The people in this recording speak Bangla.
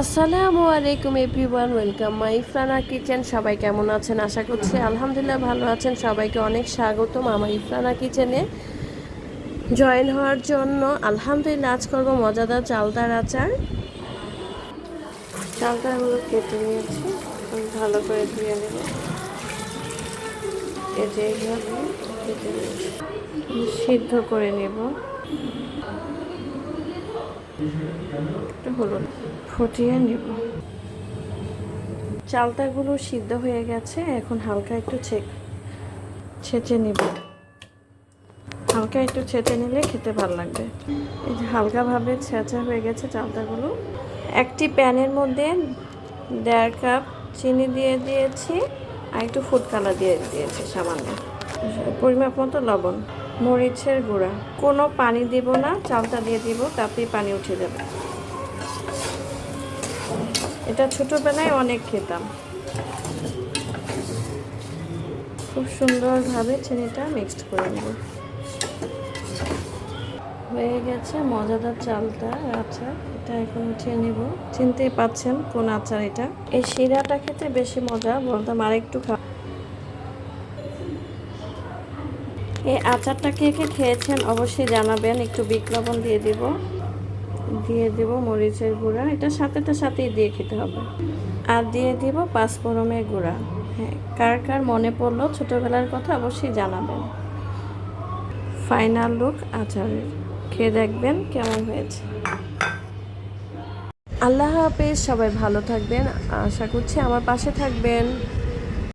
আসসালামু আলাইকুম everyone, welcome my Ifrana kitchen. সবাই কেমন আছেন? আশা করছি আলহামদুলিল্লাহ ভালো আছেন। সবাইকে অনেক স্বাগতম আমার ইফরানা কিচেনে। জয়েন হওয়ার জন্য আলহামদুলিল্লাহ আজ করব মজাদার চালতার আচার। চালতাগুলো কেটে নিয়েছি। ভালো করে ধুয়ে নেব। যে এইভাবে সিদ্ধ করে নেব। একটু হলুদ ফুটিয়ে নেব। চালতাগুলো সিদ্ধ হয়ে গেছে, এখন হালকা একটু ছেঁচে নেব। হালকা একটু ছেঁচে নিলে খেতে ভালো লাগবে। এই যে হালকাভাবে ছেঁচা হয়ে গেছে চালতাগুলো। একটি প্যানের মধ্যে দেড় কাপ চিনি দিয়ে দিয়েছি, আর একটু ফুড কালার দিয়ে দিয়েছি সামান্য। পরিমাপ মতো লবণ। মরিচের গুঁড়া। কোনো পানি দিব না, চালটা দিয়ে দিব, তাতেই পানি উঠে যাবে। এটা ছোটবেলায় অনেক খেতাম। খুব সুন্দরভাবে চিনিটা মিক্সড করে নেব। হয়ে গেছে মজাদার চালটা, আচার। এটা এখন উঠিয়ে নেব। চিনতেই পাচ্ছেন কোন আচার এটা। এই শিরাটা খেতে বেশি মজা বলতাম আরেকটু খা এই আচারটা কে কে খেয়েছেন অবশ্যই জানাবেন। একটু লবণ দিয়ে দিব। দিয়ে দিব মরিচের গুঁড়া। এটা সাথেটার সাথেই দিয়ে খেতে হবে। আর দিয়ে দিব পাঁচফোড়নের গুঁড়া। হ্যাঁ কার কার মনে পড়ল ছোটোবেলার কথা অবশ্যই জানাবেন। ফাইনাল লুক আচারের। খেয়ে দেখবেন কেমন হয়েছে। আল্লাহ হাফেজ, সবাই ভালো থাকবেন। আশা করছি আমার পাশে থাকবেন।